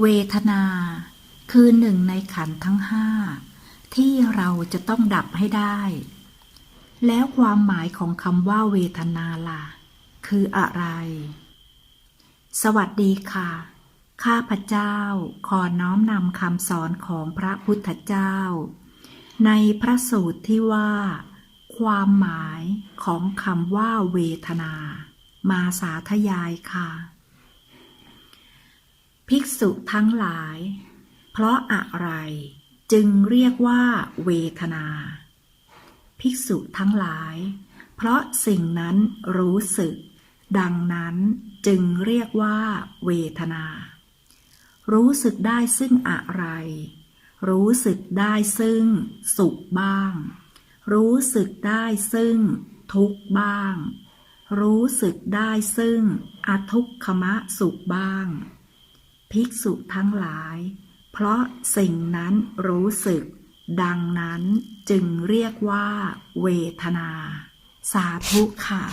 เวทนา คือหนึ่งในขันทั้งห้าที่เราจะต้องดับให้ได้ แล้วความหมายของคำว่าเวทนาล่ะ คืออะไร สวัสดีค่ะ ข้าพเจ้าขอน้อมนำคำสอนของพระพุทธเจ้า ในพระสูตรที่ว่า ความหมายของคำว่าเวทนา มาสาธยายค่ะ ภิกษุทั้งหลาย เพราะอะไรจึงเรียกว่าเวทนา ภิกษุทั้งหลาย เพราะสิ่งนั้นรู้สึก ดังนั้นจึงเรียกว่าเวทนา รู้สึกได้ซึ่งอะไร รู้สึกได้ซึ่งสุขบ้าง รู้สึกได้ซึ่งทุกข์บ้าง รู้สึกได้ซึ่งอทุกขมะสุขบ้าง ภิกษุทั้งหลาย เพราะสิ่งนั้นรู้สึก ดังนั้นจึงเรียกว่า เวทนา สาธุค่ะ